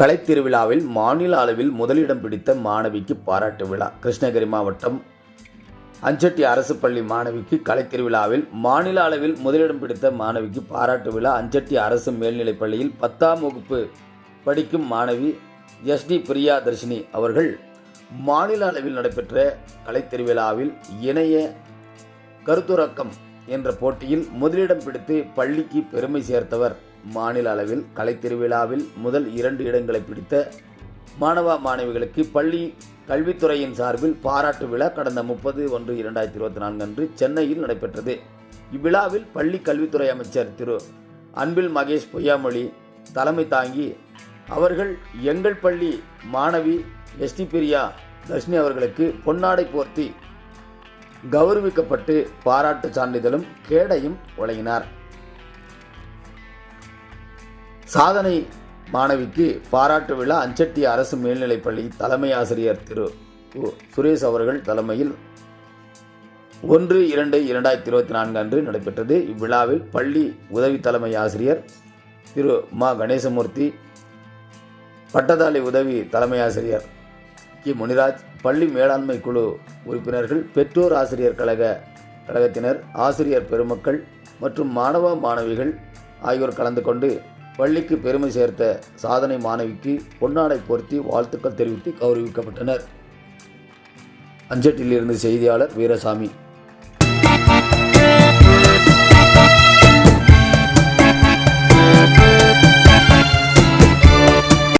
கலைத்திருவிழாவில் மாநில அளவில் முதலிடம் பிடித்த மாணவிக்கு பாராட்டு விழா. கிருஷ்ணகிரி மாவட்டம் அஞ்சட்டி அரசு பள்ளி மாணவிக்கு கலைத்திருவிழாவில் மாநில அளவில் முதலிடம் பிடித்த மாணவிக்கு பாராட்டு விழா. அஞ்சட்டி அரசு மேல்நிலைப் பள்ளியில் பத்தாம் வகுப்பு படிக்கும் மாணவி எஸ்டி பிரியா தர்ஷினி அவர்கள் மாநில அளவில் நடைபெற்ற கலைத்திருவிழாவில் இணைய கருத்துறக்கம் என்ற போட்டியில் முதலிடம் பிடித்து பள்ளிக்கு பெருமை சேர்த்தவர். மாநில அளவில் கலைத்திருவிழாவில் முதல் இரண்டு இடங்களை பிடித்த மாணவ மாணவிகளுக்கு பள்ளி கல்வித்துறையின் சார்பில் பாராட்டு விழா கடந்த முப்பது ஒன்று இரண்டாயிரத்தி இருபத்தி நான்கு அன்று சென்னையில் நடைபெற்றது. இவ்விழாவில் பள்ளி கல்வித்துறை அமைச்சர் திரு அன்பில் மகேஷ் பொய்யாமொழி தலைமை தாங்கி அவர்கள் எங்கள் பள்ளி மாணவி எஸ்டி பிரியா தர்ஷினி அவர்களுக்கு பொன்னாடை போர்த்தி கௌரவிக்கப்பட்டு பாராட்டு சான்றிதழும் கேடையும் வழங்கினார். சாதனை மாணவிக்கு பாராட்டு விழா அஞ்சட்டி அரசு மேல்நிலைப்பள்ளி தலைமை ஆசிரியர் திரு. சுரேஷ் அவர்கள் தலைமையில் ஒன்று இரண்டு இரண்டாயிரத்தி இருபத்தி நான்கு அன்று நடைபெற்றது. இவ்விழாவில் பள்ளி உதவி தலைமை ஆசிரியர் திரு. மா கணேசமூர்த்தி பட்டதாரி உதவி தலைமை ஆசிரியர் கி. முனிராஜ் பள்ளி மேலாண்மை குழு உறுப்பினர்கள் பெற்றோர் ஆசிரியர் கழக கழகத்தினர் ஆசிரியர் பெருமக்கள் மற்றும் மாணவ மாணவிகள் ஆகியோர் கலந்து கொண்டு பள்ளிக்கு பெருமை சேர்த்த சாதனை மாணவிக்கு பொன்னாடை பொருத்தி வாழ்த்துக்கள் தெரிவித்து கௌரவிக்கப்பட்டனர். அஞ்சட்டிலிருந்து செய்தியாளர் வீரசாமி.